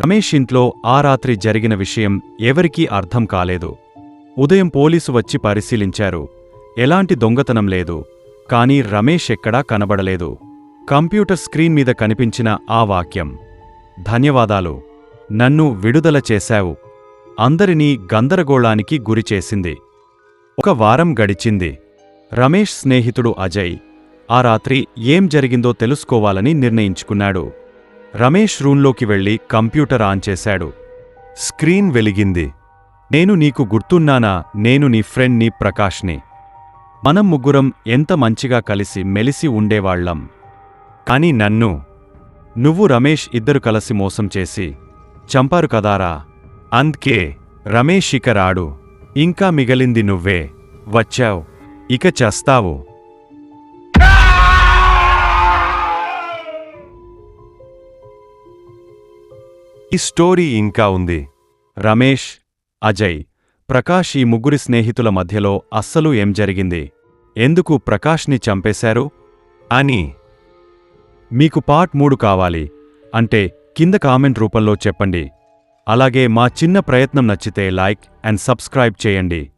రమేష్ ఇంట్లో ఆ రాత్రి జరిగిన విషయం ఎవరికీ అర్థం కాలేదు. ఉదయం పోలీసు వచ్చి పరిశీలించారు. ఎలాంటి దొంగతనం లేదు. కానీ రమేష్ ఎక్కడా కనబడలేదు. కంప్యూటర్ స్క్రీన్ మీద కనిపించిన ఆ వాక్యం. ధన్యవాదాలు. నన్ను విడుదల చేశావు. అందరినీ గందరగోళానికి గురిచేసింది ఒక వారం గడిచింది. రమేష్ స్నేహితుడు అజయ్. ఆ రాత్రి ఏం జరిగిందో తెలుసుకోవాలని నిర్ణయించుకున్నాడు. రమేష్ రూంలోకి వెళ్ళి కంప్యూటర్ ఆన్ చేశాడు. స్క్రీన్ వెలిగింది. నేను నీకు గుర్తున్నానా? నేను నీ ఫ్రెండ్ నీ ప్రకాష్ని. మనం ముగ్గురం ఎంత మంచిగా కలిసి మెలిసి ఉండేవాళ్ళం కాని నన్ను నువ్వు రమేష్ ఇద్దరు కలిసి మోసం చేసి చంపారు కదారా? అందుకే రమేష్ ఇక రాడు. ఇంకా మిగిలింది నువ్వే. వచ్చావ్. ఇక చేస్తావు. ఈ స్టోరీ ఇంకా ఉంది. రమేష్ అజయ్ ప్రకాష్ ఈ ముగ్గురి స్నేహితుల మధ్యలో అస్సలు ఏం జరిగింది? ఎందుకు ప్రకాష్ని చంపేశారు? అని. మీకు పార్ట్ మూడు కావాలి. అంటే కింద కామెంట్ రూపంలో చెప్పండి. అలాగే మా చిన్న ప్రయత్నం నచ్చితే లైక్ అండ్ సబ్స్క్రైబ్ చేయండి.